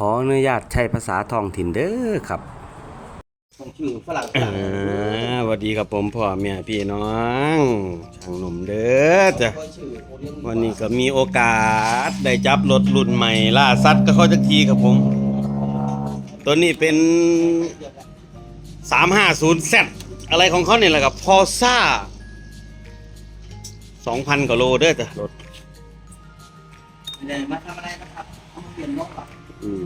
ขออนุญาตใช้ภาษาท้องถิ่นเด้อครับผมชื่อฝรั่งอ่าสวัสดีครับผมพ่อแม่พี่น้องช่างหนุ่มเด้อจ้ะ ก็ชื่อโอเลี้ยงวันนี้ก็มีโอกาสได้จับรถรุ่นใหม่ล่าสัตว์ก็เข้าจักทีครับผม ตัวนี้เป็น 350 Z อะไรของเขาเนี่ยแหละครับพอซ่า 2,000กว่าโลเด้อจ้ะรถเดินมาทำอะไรนะครับเอามาเปลี่ยนนกเหรอ อืม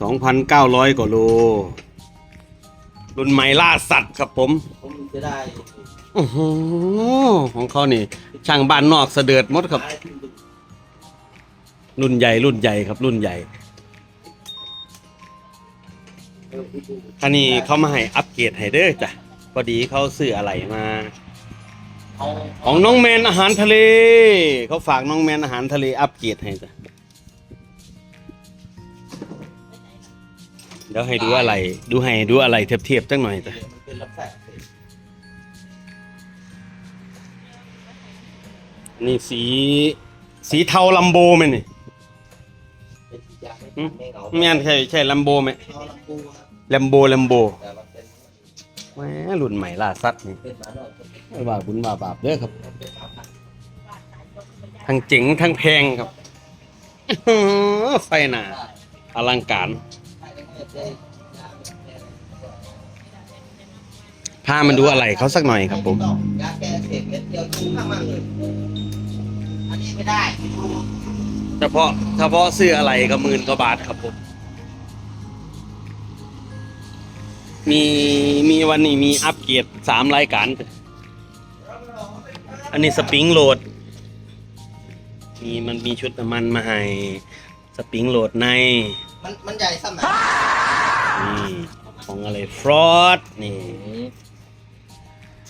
2,900กว่าโล รุ่นใหม่ล่าสัตว์ครับผม ผมจะได้โอ้โห ของเขานี่ ช่างบ้านนอกเสด็จหมดครับขายที่ดึกรุ่นใหญ่รุ่นใหญ่ครับ รุ่นใหญ่เออที่ดูอันนี้เขามาให้อัปเกรดให้เด้อจ้ะพอดีเขาซื้ออะไรมาเอาของน้องแมนอาหารทะเล เขาฝากน้องแมนอาหารทะเลอัปเกรดให้จ้ะ เดี๋ยวให้ดูอะไร ดูให้ดูอะไรเทียบๆจังหน่อยจ้ะมันเป็นรับแสงนี่สีสีเทาลัมโบไหมนี่เป็นสียางอืมไม่เหงาแม่นใช่ใช่ลัมโบไหมเอาลำปูครับลัมโบลัมโบแต่มันเป็นแหมรุ่นใหม่ล่าสัตว์นี่เป็นหมาหน่อยเป็นไม่ว่าบุญว่าบาปเด้อครับเป็นสามพันทั้งเจ๋งทั้งแพงครับไฟหนาอลังการ พามันดูอะไรเขาสักหน่อยครับผมยาแก้เสพเม็ดเดียวชุ่มข้างมากเลยอันนี้ไม่ได้เฉพาะเฉพาะซื้ออะไรก็หมื่นกว่าบาทครับผม มีมีวันนี้มีอัปเกรดสามรายการ อันนี้สปริงโหลด มีมันมีชุดน้ำมันมาให้ สปริงโหลดใน มันมันใหญ่สมัยนี่ ของอะไรฟรอดนี่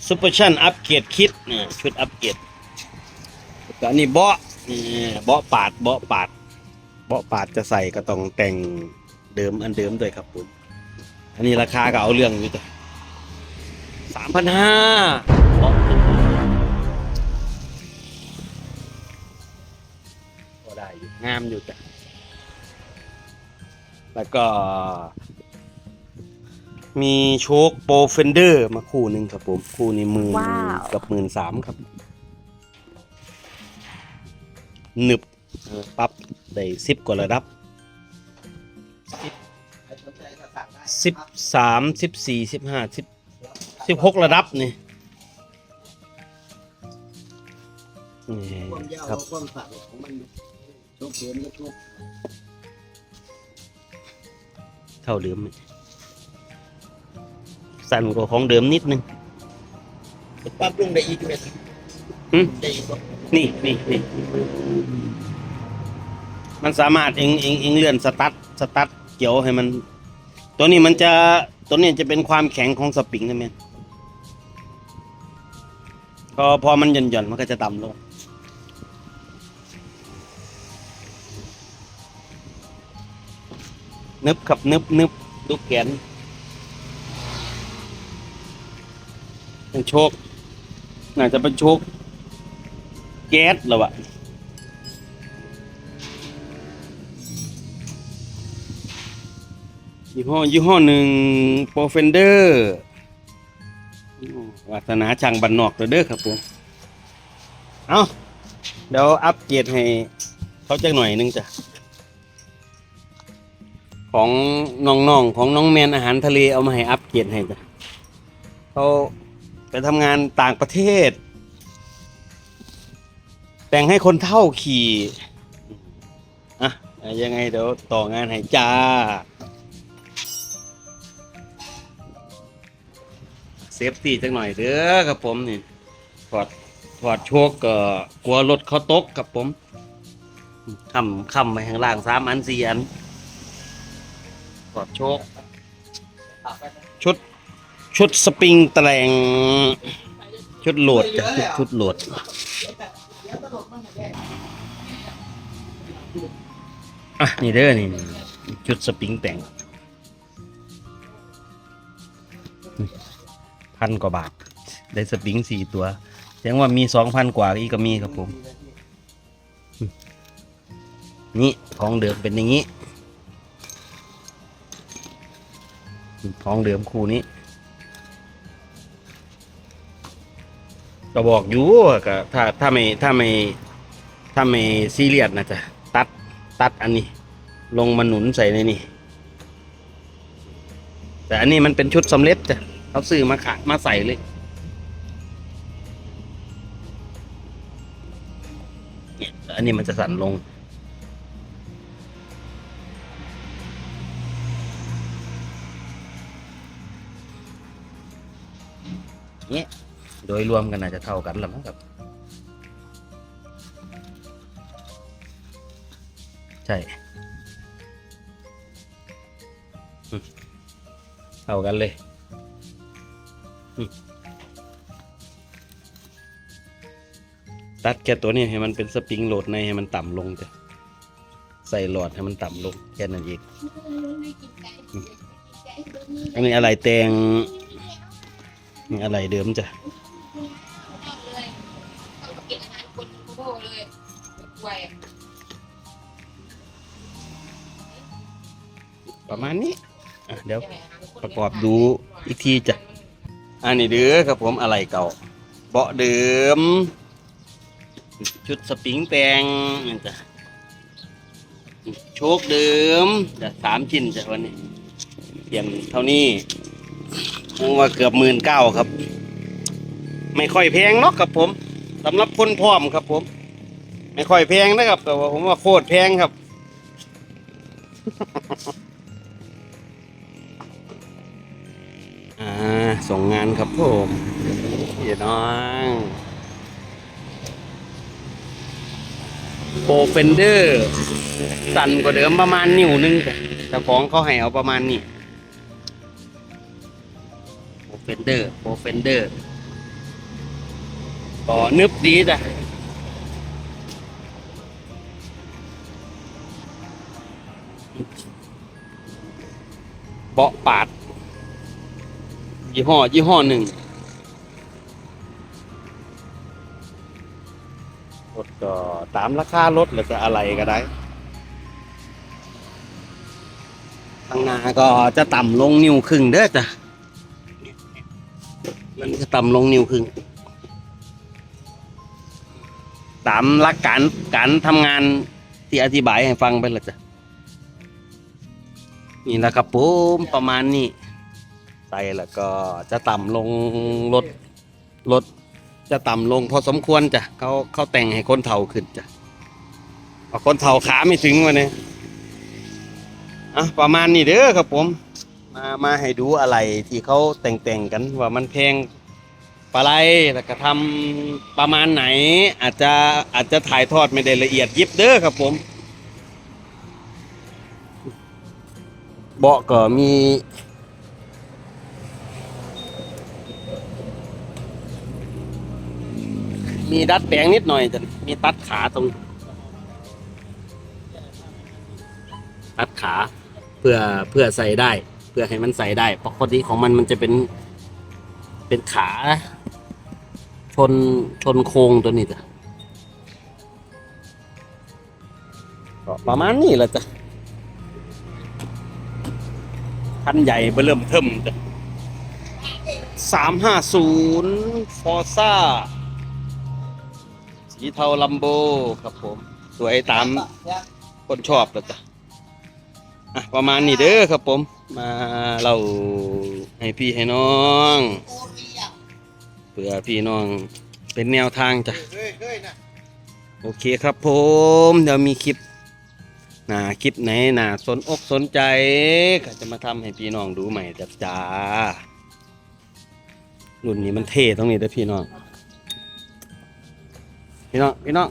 ซูเปอร์ชั่นอัปเกรดคิดเนี่ยชุดอัปเกรดแล้วอันนี้เบาะนี่เบาะปาดเบาะปาดเบาะปาดจะใส่ก็ต้องแต่งเดิมอันเดิมด้วยครับผมอันนี้ราคาก็เอาเรื่องอยู่จ้ะสามพันห้าก็ได้อยู่งามอยู่จ้ะแล้วก็ มีโชคโปรเฟนเดอร์มาคู่หนึ่งครับผมคู่นี้หมือว้าว กับหมื่นสามครับหนึบเออปรับได้สิบกว่าระดับใครสนใจก็สั่งได้สิบสามสิบสี่สิบห้าสิบสิบหกระดับนี่นี่ความยาวครับ ความสั่นของมันชกเดินก็ชกเท่าเดิมไหม สั่นกว่าของเดิมนิดนึงปรับปรุงได้อีกไหมหึได้อีกบ่นี่นี่นี่มันสามารถเองเองเองเลื่อนสตาร์ทสตาร์ทเกี่ยวให้มัน ตัวนี้มันจะตัวนี้จะเป็นความแข็งของสปริงนะแม่นพอพอมันหย่อนหย่อนๆมันก็จะต่ำลงนึบครับนึบนึบดูแขน เป็นโชคน่าจะเป็นโชคแก๊สแล้วะยี่ห้อยี่ห้อหนึ่งโปรเฟนเดอร์วาสนาช่างบันนอกเด้อเด้อครับผม เอาเดี๋ยวอัปเกรดให้เขาจักหน่อยหนึงจ้ะ ของน้องๆของน้องแมนอาหารทะเลเอามาให้อัปเกรดให้จ้ะเขา ไปทำงานต่างประเทศ แต่งให้คนเท่าขี่อะยังไงเดี๋ยวต่องานให้จ้า เซฟตี้จังหน่อยเด้อครับผมนี่ถอดถอดโชคก็กลัวรถเขาตกครับผมคำคำไปข้างล่างสามอันสี่อันถอดโชคชุด ชุดสปริงแตรงชุดโหลดจ้ะชุดชุดโหลดอะนี่เด้อนี่นี่ชุดสปริงแต่งพันกว่าบาท ได้สปริงสี่ตัวแสดงว่ามีสองพันกว่าอีกก็มีครับผม นี่ของเดิมเป็นอย่างนี้ของเดิมคู่นี้ ก็บอกอยู่ก็ถ้าถ้าไม่ถ้าไม่ถ้าไม่ซีเรียสนะจ๊ะตัดตัดอันนี้ ลงมาหนุนใส่ในนี่แต่อันนี้มันเป็นชุดสำเร็จจ้ะเขาซื้อมาขะมาใส่เลยเนี่ยอันนี้มันจะสั่นลงเนี่ย โดยรวมกันน่าจะเท่ากันแหละมั้งครับ ใช่อืมเท่ากันเลยอืมตัดแค่ตัวนี้ให้มันเป็นสปริงโหลดในให้มันต่ำลงจ้ะใส่หลอดให้มันต่ำลงแค่นั้นเองอันนี้อะไรแตงนี่อะไรเดิมจ้ะ ป่วยประมาณนี้อะเดี๋ยว ประกอบดูอีกทีจ้ะ อันนี้เด้อครับผมอะไรเก่า เบาะเดิม ชุดสปริงแปลงนี่จ้ะโชคเดิมจะสามชิ้นจ้ะวันนี้เปลี่ยนเท่านี้คงว่าเกือบหมื่นเก้าครับ ไม่ค่อยแพงเนาะครับผมสำหรับคนพร้อมครับผม ไม่ค่อยแพงนะครับ แต่ว่าผมว่าโคตรแพงครับ อ่า ส่งงานครับผมพี่น้องโปรเฟนเดอร์ สั่นกว่าเดิมประมาณนิ้วหนึงจ้ะแต่ของเขาให้เอาประมาณนี้โปรเฟนเดอร์โปรเฟนเดอร์ก็นึบดีจ้ะ เบาะปาด ยี่ห้อ ยี่ห้อหนึ่งรถก็ตามราคารถแล้วก็อะไรก็ได้ข้างหน้าก็จะต่ำลงนิ้วครึ่งเด้อจ้ะมันจะต่ำลงนิ้วครึ่งตามหลักการการทำงานที่อธิบายให้ฟังไปและจ้ะ นี่แหละครับผมประมาณนี้ใส่แล้วก็จะต่ำลงรถรถจะต่ำลงพอสมควรจ้ะเขาเขาแต่งให้คนเฒ่าขึ้นจ้ะเอาคนเฒ่าขาไม่ถึงวันนี้อะประมาณนี้เด้อครับผม มามาให้ดูอะไรที่เขาแต่งแต่งกันว่ามันแพงปลาไหลแล้วก็ทำประมาณไหน อาจจะอาจจะถ่ายทอดไม่ได้ละเอียดยิบเด้อครับผม เบาะก็มีมีดัดแปลงนิดหน่อยจะมีตัดขาตรง ตัดขาเพื่อเพื่อใส่ได้ เพื่อให้มันใส่ได้ปกติของมันมันจะเป็น เป็นขา ชนชนโครงตัวนี้จ้ะประมาณนี้แหละจ้ะ คันใหญ่เบเริ่มเทิมสามห้าศูนย์ฟอร์ซ่า สีเทาลัมโบครับผม สวยตามคนชอบแล้วจ้ะอะประมาณนี้เด้อครับผม มาเล่าให้พี่ให้น้องเพื่อพี่น้องเป็นแนวทางจ้ะ โอเคครับผม เดี๋ยวมีคลิป นาคลิปไหนหน้าสนอกสนใจก็จะมาทำให้พี่น้องดูใหม่จ้ะจ้ารุ่นนี้มันเท่ตรงนี้เด้อพี่น้อง พี่น้อง พี่น้อง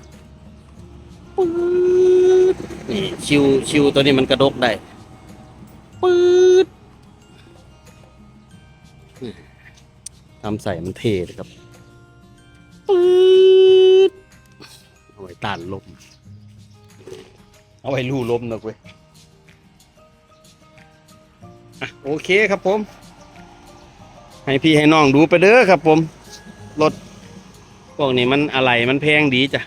ปื๊ดนี่ชิวชิวตัวนี้มันกระดกได้ปื๊ดทำใส่มันเท่เลยครับปื๊ดเอาไว้ต้านลม เอาไว้ลู่ลมนะเว้ยโอเคครับผม ให้พี่ให้น้องดูไปเด้อครับผม รถพวกนี้มันอะไรมันแพงดีจ้ะ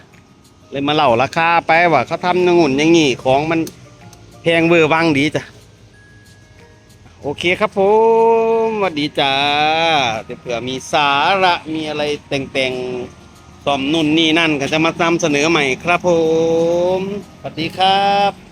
เลยมาเล่าราคาไปว่าเขาทำอย่างงุ่นอย่างงี้ของมันแพงเวอร์วังดีจ้ะโอโอเคครับผมสวัสดีจ้าเดี๋ยวเผื่อมีสาระมีอะไรแต่งๆ ซ่อมนุ่นนี่นั่นก็จะมานำเสนอใหม่ครับผม สวัสดีครับ